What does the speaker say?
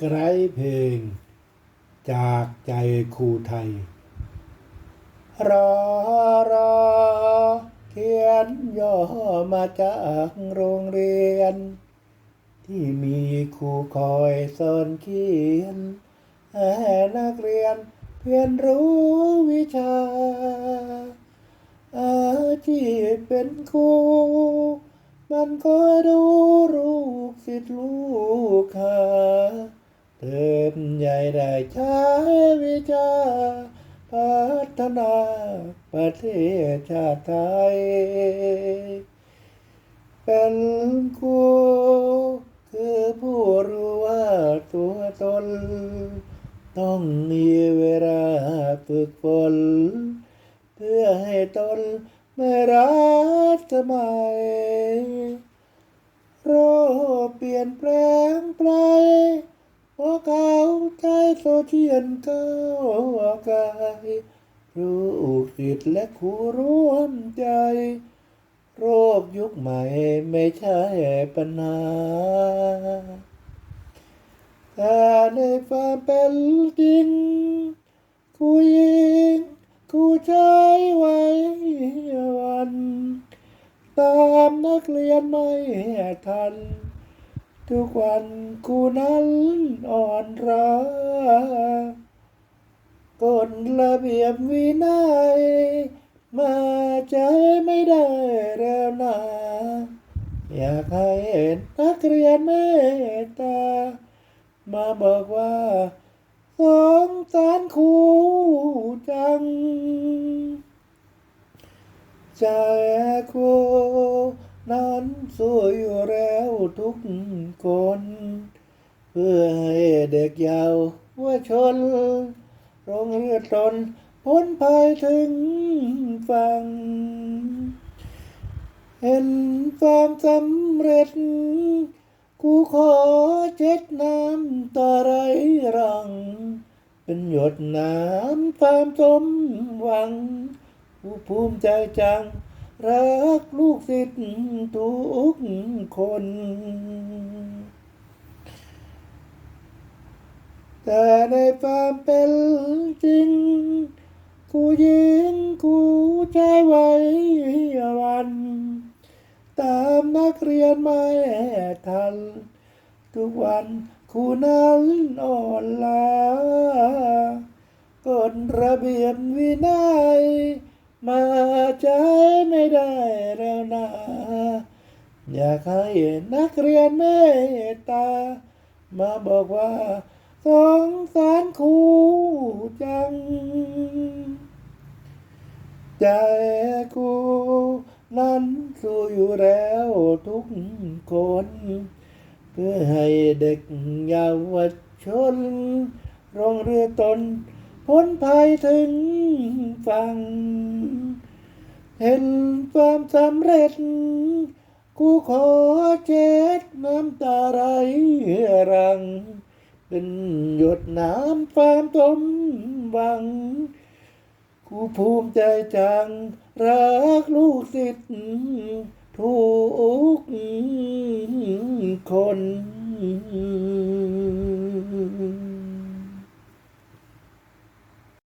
ไกรเพลง จากใจครูไทย รอรอเขียนย่อมาจากโรงเรียน ที่มีครูคอยสอนเขียนให้นักเรียนเพียนรู้วิชา อาชีพเป็นครูมันคอยดูลูกศิษย์ลูกหา เติมใหญ่ได้ใช้วิชาพัฒนาประเทศชาติไทย เป็นครูคือผู้รู้ว่าตัวตน ต้องมีเวลาฝึกฝนเพื่อให้ตนไม่รักสมัย เชียลเข้ากายรู้สิทธิ์และครูร่วมใจ โรคยุคใหม่ไม่ใช่ปัญหาแต่ในความเป็นจริงครูยิงครูใช้ไว้วัน ตามนักเรียนไม่ทัน ทุกวันครูนั้นอ่อนร้ากฎระเบียบวินัย มาใจไม่ได้แล้วนะอยากให้เห็นักเรียนเมตตา มาบอกว่าสงสารครูจัง ใจครูนั้นสู้อยู่แล้ว ทุกคน เพื่อให้เด็กเยาวว่าชนโรงเรียนตนพ้นภัยถึงฝั่งเห็นความสำเร็จ กูขอเช็ดน้ำตาไรรัง เป็นหยดน้ำความสมหวัง กูภูมิใจจัง รักลูกศิษย์ทุกคน แต่ในความเป็นจริงกูยิงกูใช้ไว้วัน ตามนักเรียนไม่ทัน ทุกวันครูนั้นอ่อนล้ากฎระเบียบวินัย มาใช้ไม่ได้แล้วนะอยากให้นักเรียนเมตตา มาบอกว่าสงสารครูจัง ใจกูนั้นสู้อยู่แล้วทุกคน เพื่อให้เด็กเยาวชนโรงเรือตน พ้นภัยถึงฝั่ง เห็นความสำเร็จ กูขอเช็ดน้ำตาไหลรัง เป็นหยดน้ำความสมหวัง กูภูมิใจจัง รักลูกศิษย์ทุกคน